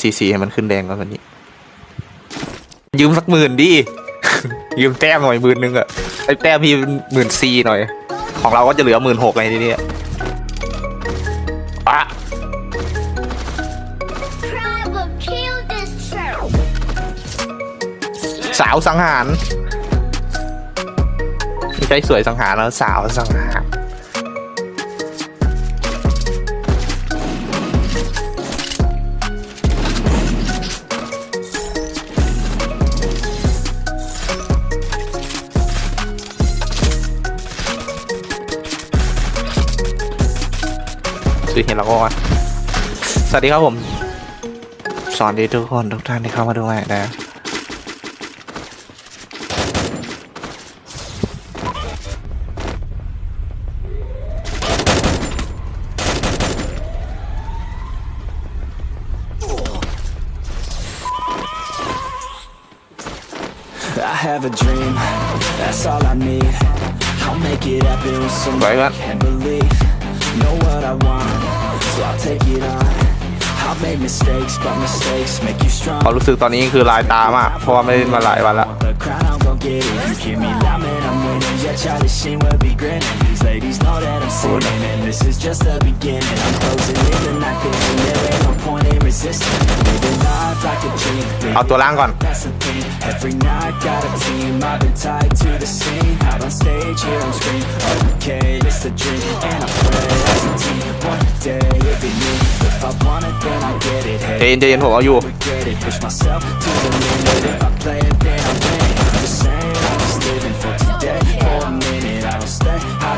ซีซีให้มันขึ้นแดงก่อนวันนี้ ยืมสักหมื่นดิ ยืมแต้มหน่อยหมื่นหนึงอะไอแต้มพี่หมื่นซีหน่อย ของเราก็จะเหลือหมื่นหกไงทีนี้ยอะสาวสังหารไม่ใช่สวยสังหารแล้วสาวสังหาร ซื้อเห็นแล้วก็ว่าสวัสดีครับผม สวัสดีทุกคนทุกท่านที่เข้ามาดูใหม่นะ I have a dream, so I'll take it on. I've made mistakes, but mistakes make you strong. ความรู้สึกตอนนี้คือลายตามากเพราะว่าไม่ได้มาหลายวันละ The crown, I'm gon' get it. You hear me loud, man, I'm winning. Yeah, Charlie Sheen will be grinning. These ladies know that I'm sinning, and this is just the beginning. I'm closing in the night, thinking there ain't no point in resisting. Living life like a dream. เอาตัวล่างก่อน That's the thing. Every night got a team. I've been tied to the scene. Out on stage, here on screen. Okay, it's a dream, and I pray as a team. One day it'll be me. If I want it, then I get it. เจ Hey, นเจนผมเอาอยู่ regret it. Push myself to the limit. If I play it, then I win. I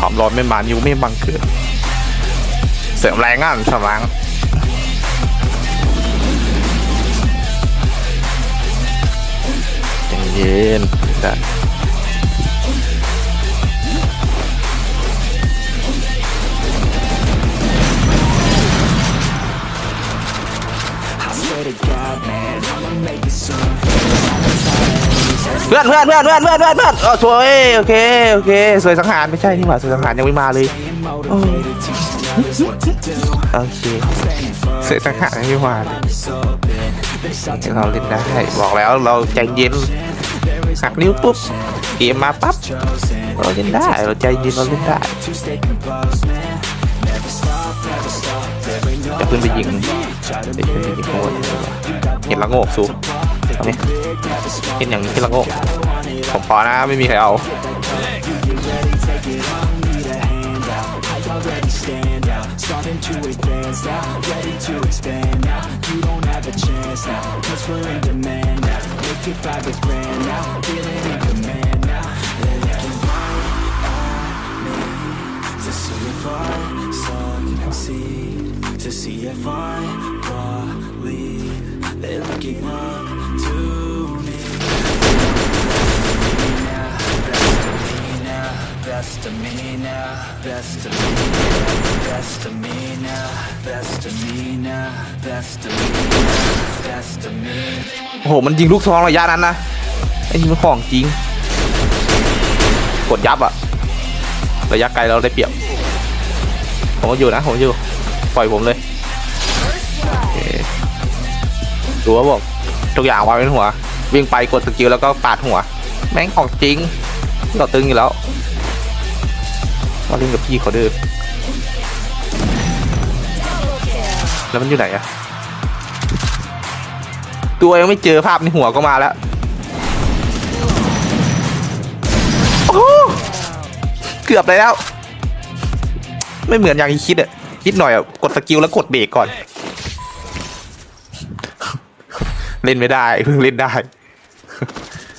ความร้อนไม่มานิ้วไม่บังเกิดเสริมแรงอะสำลังเย็นๆได้ I swear to God, man, I'ma make it soon. เพื่อนเพื่อนเพื่อนเพื่อนเพื่อนเพื่อนเพื่อนเออสวยโอเคโอเค สวยสังหารไม่ใช่นี่หว่าสวยสังหารยังไม่มาเลยโอเคสวยสังหารยังไม่มาเลยเราเล่นได้บอกแล้วเราใจเย็นหักนิ้วปุ๊บเกมมาปั๊บเราเล่นได้เราใจเย็นเราเล่นได้จะขึ้นไปยิง try to เด็กขึ้นไปยิงข้างบนเห็นละโงกสูับนี่กินอย่างที่ละโง่ผมพอนะไม่มีใครเอา they're looking up Best of me now, best of me now, best of me now, best of me now, best of me now, best of me. โอ้โห มันยิงลูกซองระยะนั้นนะไอ้นี่มันของจริง กดยับอะระยะไกลเราได้เปรียบ ผมก็อยู่นะ ผมอยู่ ปล่อยผมเลยดูว่าบอกทุกอย่างวางเป็นหัว วิ่งไปกดสกิลแล้วก็ปาดหัว แม่งของจริงเราตึงอยู่แล้ว มาเล่นกับพี่เขาดื้อแล้วมันอยู่ไหนอะตัวยังไม่เจอภาพในหัวก็มาแล้วโอ้โหเกือบเลยแล้ว ไม่เหมือนอย่างที่คิดอะนิดหน่อยอะกดสกิลแล้วกดเบรกก่อน เล่นไม่ได้เพิ่งเล่นได้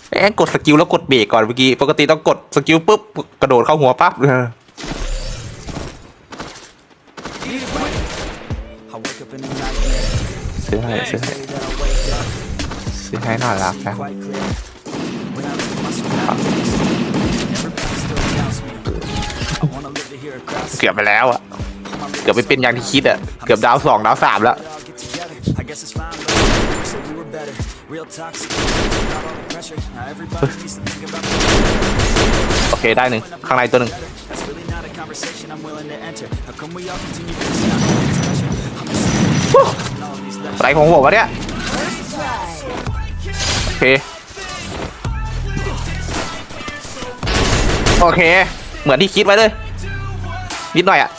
แม่งกดสกิลแล้วกดเบรกก่อนเมื่อกี้ปกติต้องกดสกิลปุ๊บกระโดดเข้าหัวปั๊บ ซื้อให้ซื้อให้ Day that I wake up ซื้อให้น่ารักนะ quite clear. When I look at my surroundings, everybody still doubts me. I wanna live to hear a crowd say เกือบไปแล้วอะเกือบไปเป็นอย่างที่คิดอะเกือบดาวสองดาวสามแล้ว it all get together. I guess it's fine, but I wish that we were better. Real toxic, without all the pressure. Now everybody needs to think about me. โอเคได้หนึ่งข้างในตัวหนึ่ง That's really not a conversation I'm willing to enter. How come we all continue to not ไรของผมวะเนี่ยโอเคโอเค เหมือนที่คิดไว้เลยนิดหน่อยอะ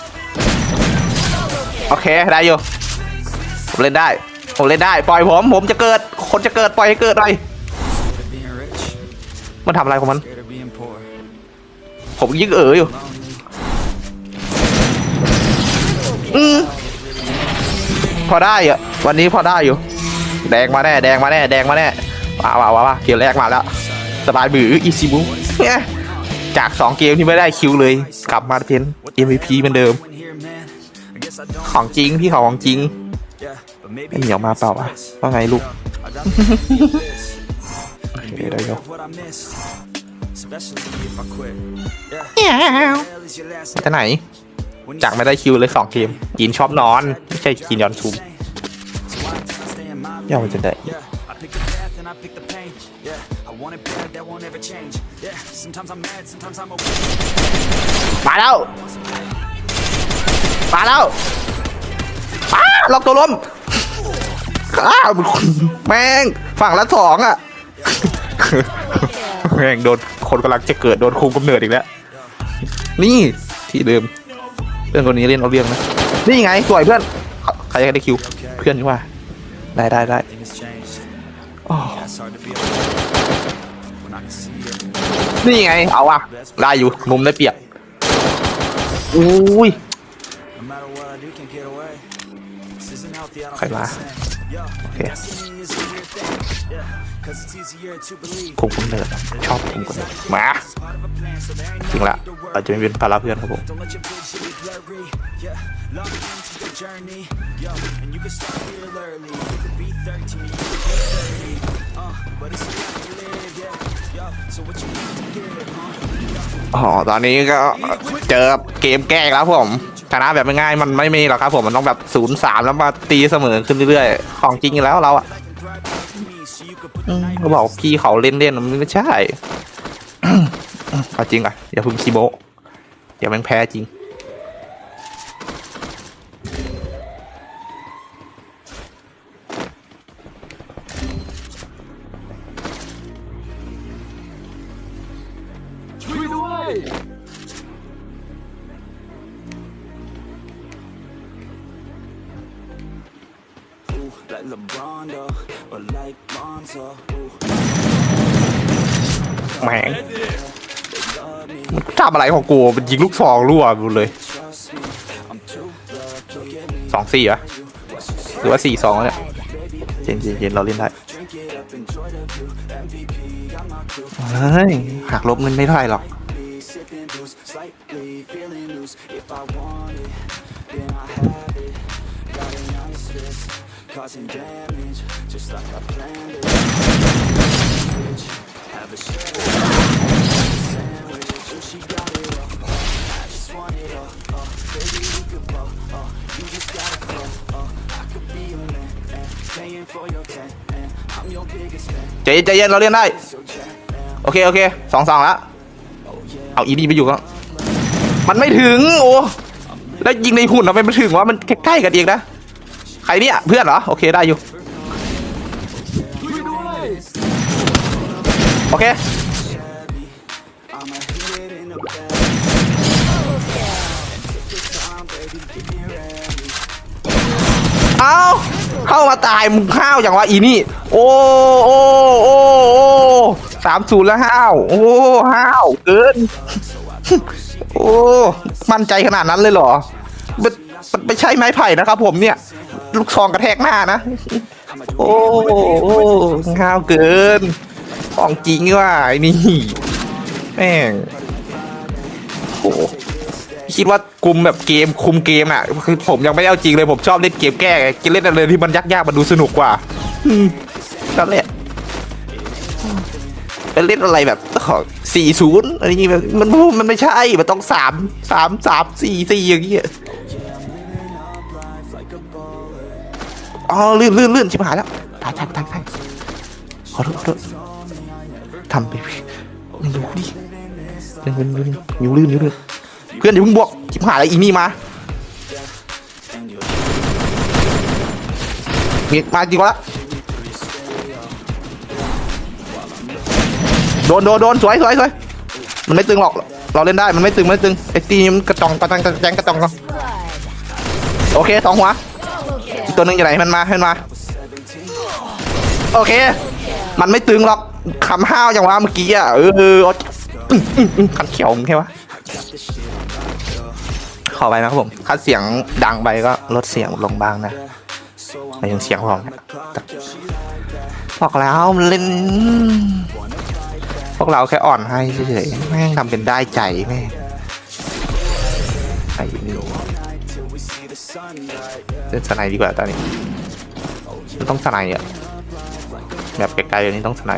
โอเคได้อยู่ผมเล่นได้ผมเล่นได้ปล่อยผมผมจะเกิด คนจะเกิดปล่อยให้เกิดหน่อยมันทำอะไรของมัน ผมยิ่งเอ๋ออยู่อืมพอได้อะ วันนี้พอได้อยู่ แดงมาแน่ แดงมาแน่ แดงมาแน่ว้าวว้าวว้าวเกมแรกมาแล้ว สบายบืออีซิบุเนี่ยจากสองเกมที่ไม่ได้คิวเลย กลับมาเป็น MVP เหมือนเดิม Win here, man. I guess I don't ของจริง พี่ของจริง Yeah, but maybe ไม่มีออกมาเปล่าวะว่าไงลูก I got to feel this. โอเค Be ได้ aware อยู่ of what I missed, especially if I quit. Yeah. Hell is your last จะไหน when you จากไม่ได้คิวเลยสองเกมกินชอบนอน ไม่ใช่กินยอนซูม ย่ามันจะได้ Yeah, I pick the path and I pick the pain. Yeah, I want it bad, that won't ever change. Yeah, sometimes I'm mad, sometimes I'm okay. มาแล้ว มาแล้วอ้าล็อกตัวล้มอ้าแม่งฝั่งละสองอะ แม่งโดนคนกำลังจะเกิดโดนคุมกำเนิดอีกแล้ว นี่ที่เดิมเพื่อนคนนี้เล่นเอาเรื่องนะ นี่ไงสวยเพื่อน ใครจะได้คิว เพื่อนนี่ว่า ได้ได้ได้ Things changed. อ๋อ Yeah, it's hard to be alone when I can see it. นี่ไง เอาอะได้อยู่ มุมได้เปรียบอุ้ย No matter what I do, can't get away. This isn't healthy, I don't Okay, feel ma. the same. Yo, Okay. destiny is a weird thing. Yeah, 'cause it's easier to believe. คุมกำเนิดชอบคุมกำเนิดมา It's part of a plan, so there ain't จริง no ละ need to เรา worry. จะไม่เป็นภาระเพื่อนครับผม Don't let your vision be blurry. Yeah, lock into your journey. Yo, and you can start real early. You could be 13, you could be 30. Uh, but it's a life to live, yeah. Yo, so what you need to give, huh? อ๋อตอนนี้ก็เจอเกมแก้อีกแล้วผมชนะแบบง่ายๆมันไม่มีหรอกครับผมมันต้องแบบศูนย์สามแล้วมาตีเสมอขึ้นเรื่อยๆของจริงอยู่แล้วเราอะ อืม night เขาบอกพี่เขาเล่นๆมันไม่ใช่ เอาจริงอะอย่าพึ่งคีโมเดี๋ยวแม่งแพ้จริง LeBron, though, or like Lonzo. Ooh, แม่งมันทำอะไรของกูมันยิงลูกซองรั่วหมดเลย trust me, I'm too lucky. Give me สองสี่วะหรือว่าสี่สองเนี่ยเย็นเย็นๆเราเล่นได้ drink it up, enjoy the view. MVP, got my crew. เฮ้ยหักลบเงินไม่เท่าไหร่หรอก Be sipping booze, slightly feeling loose. If I want it, then I have causing damage, just like I planned it. Bitch, Have a share sandwich. Oh, she got it all. I just want it all. Oh, baby, we could blow. Oh, you just gotta flow. Oh, I could be your man, man. Paying for your tent, man. I'm your biggest fan. ใจใจเย็นเราเล่นได้ So check, man. โอเค โอเคสองสองแล้วเอาอีนี่ไปอยู่ก็มันไม่ถึง โอ้ แล้วยิงในหุ่นทำไมมันถึงวะมันใกล้ๆกันเองนะ ใครเนี่ยเพื่อนเหรอโอเคได้อยู่โอเคเอาเข้ามาตายมึงข้าวอย่างวะอีนี่ โอ้โอ้โอ้โอ้สามศูนย์แล้วห้าวโอ้ห้าวเกินโอ้มั่นใจขนาดนั้นเลยเหรอมันไม่ใช่ไม้ไผ่นะครับผมเนี่ย ลูกซองกระแทกหน้านะ โอ้โอ้ห้าวเกินของจริงว่ะไอ้นี่แม่งโอ้คิดว่าคุมแบบเกมคุมเกมอะคือผมยังไม่ได้เอาจริงเลยผมชอบเล่นเกมแก้ไงเล่นอะไรที่มันยากๆมันดูสนุกกว่าอืมนั่นแหละไปเล่นอะไรแบบของสี่ศูนย์อะไรอย่างงี้มันมันไม่ใช่ มันต้องสามสามสามสี่สี่อย่างเงี้ย อ๋อลื่นลื่นลื่นชิบหายแล้วตายตายตายตายขอโทษขอโทษทำไปไม่รู้ดิเลื่นลื่นลื่นนิ้วลื่นนิ้วลื่นเพื่อนอย่าเพิ่งบวกชิบหายแล้วอีนี่มามีมาจริงวะโดนโดนโดนสวยสวยสวยมันไม่ตึงหรอก เราเล่นได้มันไม่ตึงไม่ตึงไอ้ตีมันกระจองกระจังกระแจงกระจองกันโอเคสองหัว อีกตัวหนึงอยู่ไหนมันมาให้มันมา โอเค มันไม่ตึงหรอกคำห้าวอย่างว่าเมื่อกี้อะเออคันเขียวมึงแค่วะขอไปนะครับผมถ้าเสียงดังไปก็ลดเสียงลงบ้างนะไม่ถึงเสียงของบอกแล้วเล่นพวกเราแค่อ่อนให้เฉยๆแม่งทำเป็นได้ใจแม่ไอ้นี่ เล่นสไนดีกว่าตอนนี้ มันต้องสไนอะแบบไกลๆอย่างนี้ต้องสไน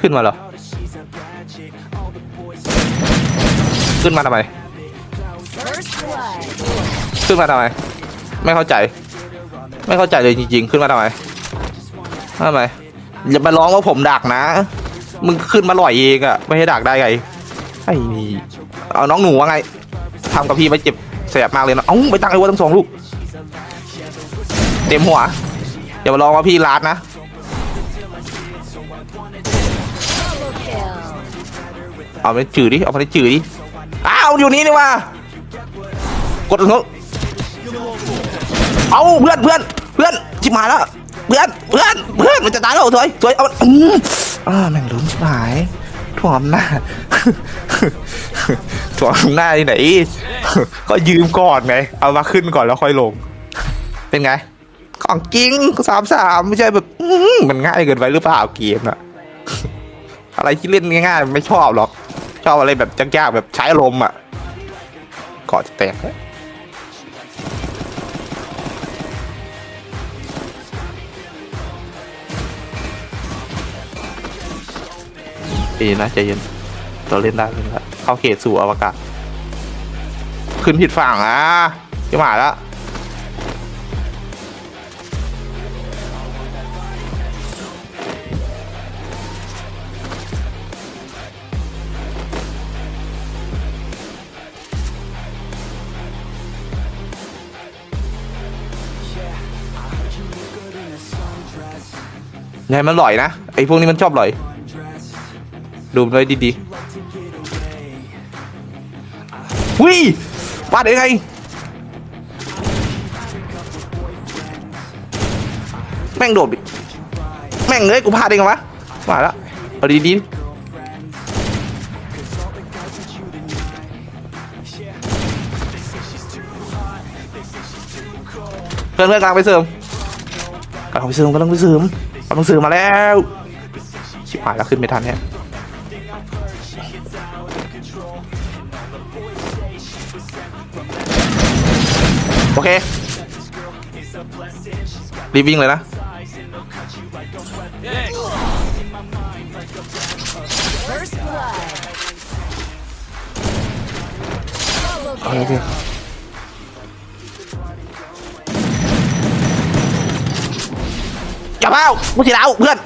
ขึ้นมาเหรอ ขึ้นมาทำไม ขึ้นมาทำไม ไม่เข้าใจ ไม่เข้าใจเลยจริงๆ ขึ้นมาทำไมทำไมอย่ามาร้องว่าผมดักนะ มึงขึ้นมาลอยเองอะไม่ให้ดักได้ไง ไอ้นี่เอาน้องหนูว่าไงทำกับพี่ไม่เจ็บแสบมากเลยนะเอ้าไปตั้งไอ้วัวทั้งสองลูก เต็มหัวอย่ามาร้องว่าพี่ลาดนะ เอาไปจืดดิ เอาไปจืดดิ อ้าวอยู่นี่นี่ว่ากดเขาเอาเพื่อนเพื่อนเพื่อนชิบหายแล้ว เพื่อนเพื่อนเพื่อนมันจะตายแล้วสวยสวยเอาอืมอ่าแม่งลุ้นชิบหายถ่วงหน้าถ่วงหน้าที่ไหน ก็ยืมก่อนไง เอามาขึ้นก่อนแล้วค่อยลง เป็นไง ของจริงสามสามไม่ใช่แบบมันง่ายเกินไปหรือเปล่าเกมน่ะ อะไรที่เล่นง่ายๆไม่ชอบหรอก ชอบอะไรแบบยากๆแบบใช้อารมอะเกาะจะแตกแล้วใจเย็นนะใจเย็นเราเล่นได้เล่นได้เข้าเขตสู่อวกาศ ขึ้นผิดฝั่งอะจะมาแล้ว ย่าให้มันหล่อยนะไอ้พวกนี้มันชอบหล่อย ดูมันไว้ดีๆวิพลาดได้ไงแม่งโดดแม่งเอ้ยกูพลาดได้ไงวะมาแล้วเอาดีๆเพื่อนเพื่อนกลางไปเสริมกำลังไปเสริมกำลังไปเสริม กำลังสริมมาแล้ว ชิบหายแล้วขึ้นไม่ทันเนี่ยโอเค รีบวิ่งเลยนะ โอเค โอเอย่าเผากูสิเอาเพื่อน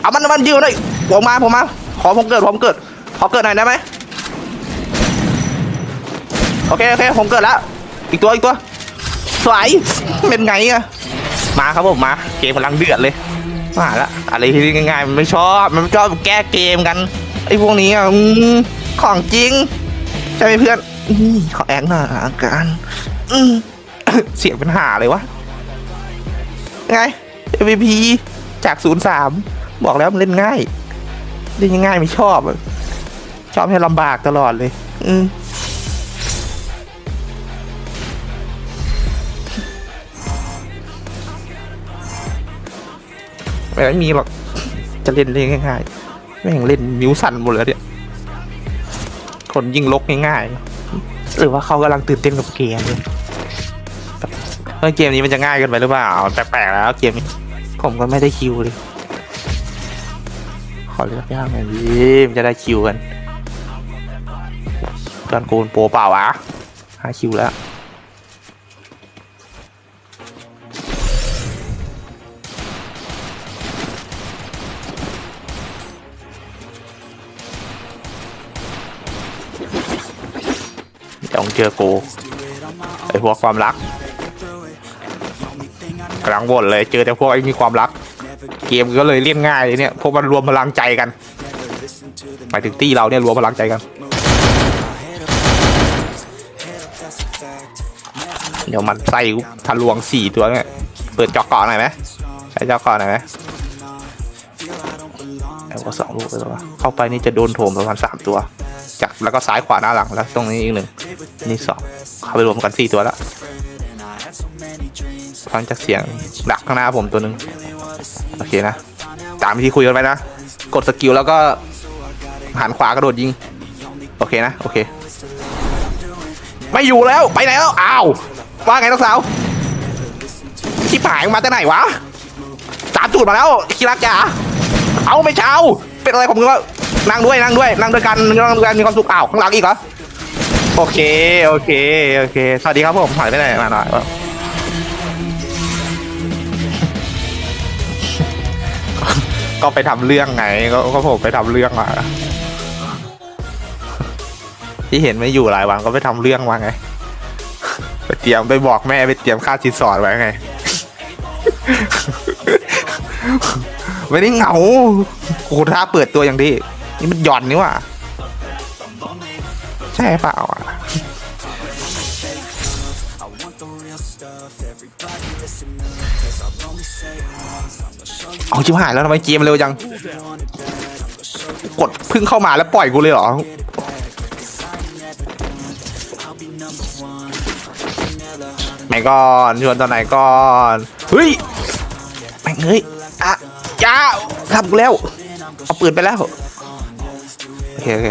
เอามันมันยืนเลยผมมาผมมา ขอผมเกิดผมเกิด ขอเกิดหน่อยได้ไหมโอเคโอเคผมเกิดแล้ว อีกตัวอีกตัวสวยเป็นไงอะมาครับผมมาเกมกำลังเดือดเลยมาละอะไรที่ง่ายๆมันไม่ชอบมันไม่ชอบแก้เกมกันไอ้พวกนี้อะของจริงใช่ไหมเพื่อนอขอแอกหน่อยอาการเสียงเป็นหาเลยวะไง MVP จาก 03 บอกแล้วมันเล่นง่าย เล่นง่ายไม่ชอบ ชอบให้ลำบากตลอดเลย อืมไม่มีหรอก จะเล่นเล่นง่ายๆแม่งเล่นนิ้วสั่นหมดเลยเนี่ย คนยิงลกง่ายๆ หรือว่าเขากำลังตื่นเต้นกับเกมเลยแบบเฮ้ยเกมนี้มันจะง่ายเกันไปหรือเปล่า แปลกๆแล้วเกมนี้ ผมก็ไม่ได้คิวเลย ขอเลือกยากหน่อยดิมันจะได้คิวกันเพื่อนกูเป็นโปรเปล่าวะห้าคิวแล้วเดี๋ยวมึงเจอโกไอพวกความรัก กำลังบ่นเลยเจอแต่พวกไอ้มีความรัก เกมก็เลยเล่นง่ายเนี่ยพวกมันรวมพลังใจกันหมายถึงตี้เราเนี่ยรวมพลังใจกันเดี๋ยวมันใส่ทะลวงสี่ตัวเนี่ยเปิดจอกเกาะหน่อยไหมใช้จอกเกาะหน่อยไหมแล้วก็สองลูกไปแล้วเข้าไปนี่จะโดนโถมประมาณสามตัว จากแล้วก็ซ้ายขวาหน้าหลังแล้วตรงนี้อีกหนึ่งนี่สองเข้าไปรวมกันสี่ตัวแล้ว ฟังจากเสียงดักข้างหน้าผมตัวหนึ่งโอเคนะ ตามที่คุยกันไปนะ กดสกิลแล้วก็หันขวากระโดดยิง โอเคนะ โอเค ไม่อยู่แล้วไปไหนแล้วอ้าวว่าไงน้องสาวชิบหายมาแต่ไหนวะตามจูดมาแล้วคิรักจ๋าเอาไม่เช้า เป็นอะไรของมึงวะนั่งด้วยนั่งด้วยนั่งด้วยกันนั่งด้วยกันมีความสุขอ้าวข้างหลังอีกเหรอโอเค โอเค โอเค สวัสดีครับผมหายไปไหนมาหน่อย ก็ไปทำเรื่องไงก็ก็ผมไปทำเรื่องมาที่เห็นไม่อยู่หลายวันก็ไปทำเรื่องมาไง ไปเตรียมไปบอกแม่ไปเตรียมค่าสินสอดไว้ไง ไม่ได้เหงาโอ้โหถ้าเปิดตัวอย่างดีนี่มันหย่อนนี่ว่าใช่เปล่าอะ เอาชิบหายแล้วทำไมเกมเร็วจัง กดเพึ่งเข้ามาแล้วปล่อยกูเลยเหรอ ไหนก่อนชวนตอนไหนก่อน เฮ้ยแม่งเฮ้ยอะจ้าทำกูแล้ว เอาปืนไปแล้ว โอเคโอเค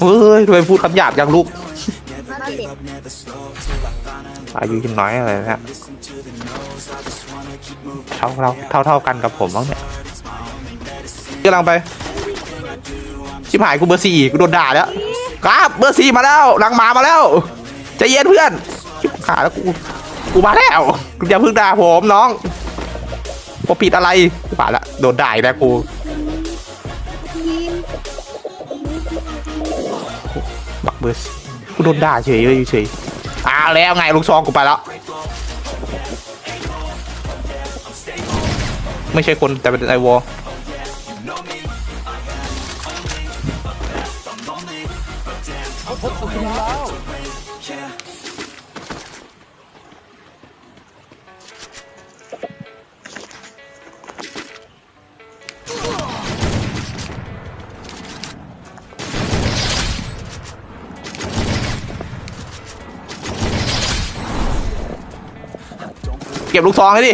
เฮ้ยทำไมพูดคำหยาบจังลูกอายุยังน้อยอะไรนะ เท่าเราเท่าเท่ากันกับผมบ้างเนี่ยกำลังไป ชิบหายกูเบอร์สี่กูโดนด่าแล้วครับเบอร์สี่มาแล้วหลังหมามาแล้วใจเย็นเพื่อนชิบหายแล้วกูกูมาแล้วอย่าเพิ่งด่าผมน้องกูผิดอะไรกูป่าดละโดนด่าอีกแล้วกูบักเบอร์สี่กูโดนด่าเฉยเลยเฉยอ้าวแล้วไงลูกซองกูไปแล้ว ไม่ใช่คนแต่เป็นไอวอลเก็บลูกซองให้ดิ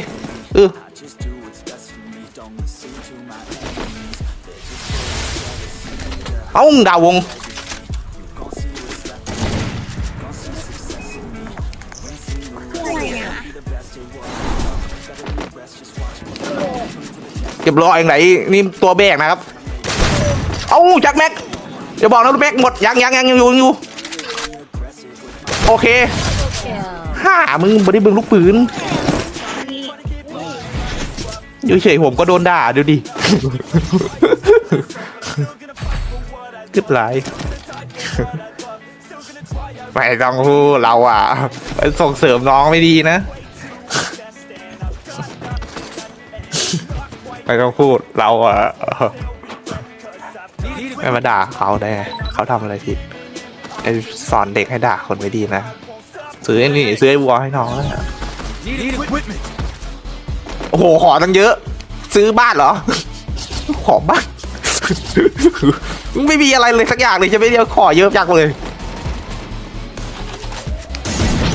เอ้างดาววง เก็บรอเองไหนนี่ตัวแบกนะครับ เอ้าจักแม็กอย่าบอกนะลูกแม็กหมดยังยังยังยังอยู่ยังอยู่ โอเคฮ่ามึงบริบึงลูกปืนอยู่เฉยผมก็โดนด่าดูดิ กึดไหลาย ไม่ต้องพูดเราอะส่งเสริมน้องไม่ดีนะ ไม่ต้องพูดเราอะไม่มาด่าเขาได้ไงเขาทำอะไรผิดไอสอนเด็กให้ด่าคนไม่ดีนะซื้อไอ้นี่ซื้อไอ้วัวให้น้องนะโอ้โหขอตั้งเยอะ ซื้อบ้านเหรอ ขอบ้าน ไม่มีอะไรเลยสักอย่างเลยจะไม่เดียวขอเยอะจังเลย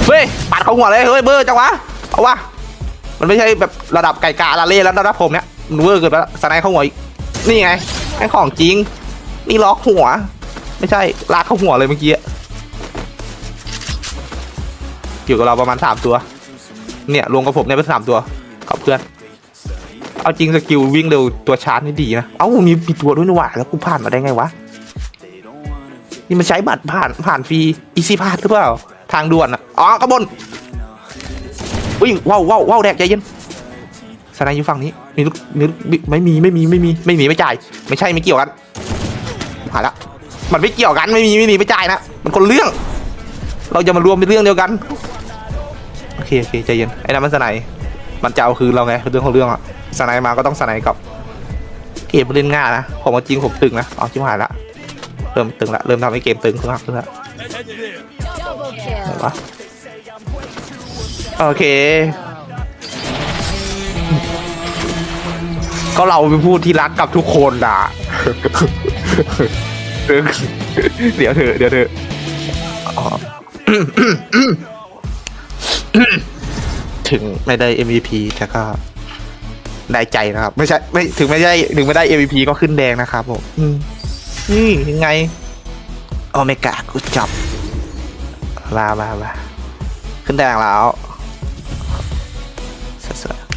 เฮ้ยปาดเขาหัวเลยเฮ้ยเบอร์จังวะเอาวะมันไม่ใช่แบบระดับไก่กาลาเล่แล้วระดับผมเนี่ยมันเวอร์เกินไปแล้วสไนเข้าหัวอีกนี่ไงไอ้ของจริง นี่ล็อกหัว ไม่ใช่ลากเข้าหัวเลยเมื่อกี้อะอยู่กับเราประมาณสามตัว เนี่ยรวมกับผมเนี่ยเป็นสามตัวกับเพื่อน เอาจริงสกิลวิ่งเร็วตัวชาร์จนี่ดีนะ เอ้ามีมีตัวด้วยนี่หว่าแล้วกูผ่านมาได้ไงวะ นี่มันใช้บัตรผ่านผ่านฟรีอีซี่พาสหรือเปล่า ทางด่วนอะ อ๋อกระบนอุ้ยว้าวว้าวว้าวแดกใจเย็นสนายอยู่ฝั่งนี้มีลูกมีลูกไม่มีไม่มีไม่มีไม่มีไม่จ่าย ไม่ใช่ไม่เกี่ยวกันมาละมันไม่เกี่ยวกันไม่มีไม่มีไม่จ่ายนะมันคนเรื่อง เราจะมารวมเป็นเรื่องเดียวกันโอเคโอเคใจเย็นไอ้นั่นมันสนด์มันจะเอาคืนเราไงเรื่องของเรื่องอะ สไนมาก็ต้องสไนกับเกมเล่นง่ายนะผมเอาจริงผมตึงนะเอาชิบหายละเริ่มตึงละเริ่มทำให้เกมตึงขึ้นมากขึ้นละวะโอเค ก็เราเป็นผู้ที่รักกับทุกคนด่าเดี๋ยวเถอะเดี๋ยวเถอะถึงไม่ได้ MVP แต่ก็ ได้ใจนะครับ ไม่ใช่ไม่ถึงไม่ได้ถึงไม่ได้ MVP ก็ขึ้นแดงนะครับผมอืมนี่ยังไงโอเมก้ากูจับลามามาขึ้นแดงแล้วสวยๆ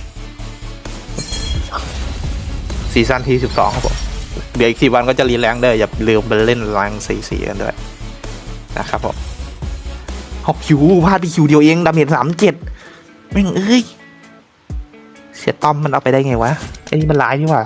ซีซั่นที่สิบสองครับผมเดี๋ยวอีกสี่วันก็จะรีแรงเด้ออย่าลืมไปเล่นแรงสี่สี่กันด้วยนะครับผมหกคิวพลาดไปคิวเดียวเองดาเมจสามเจ็ดแม่งเอ้ย เจ็ดต้อมมันเอาไปได้ไงวะไอ้นี่มันร้ายนี่หว่า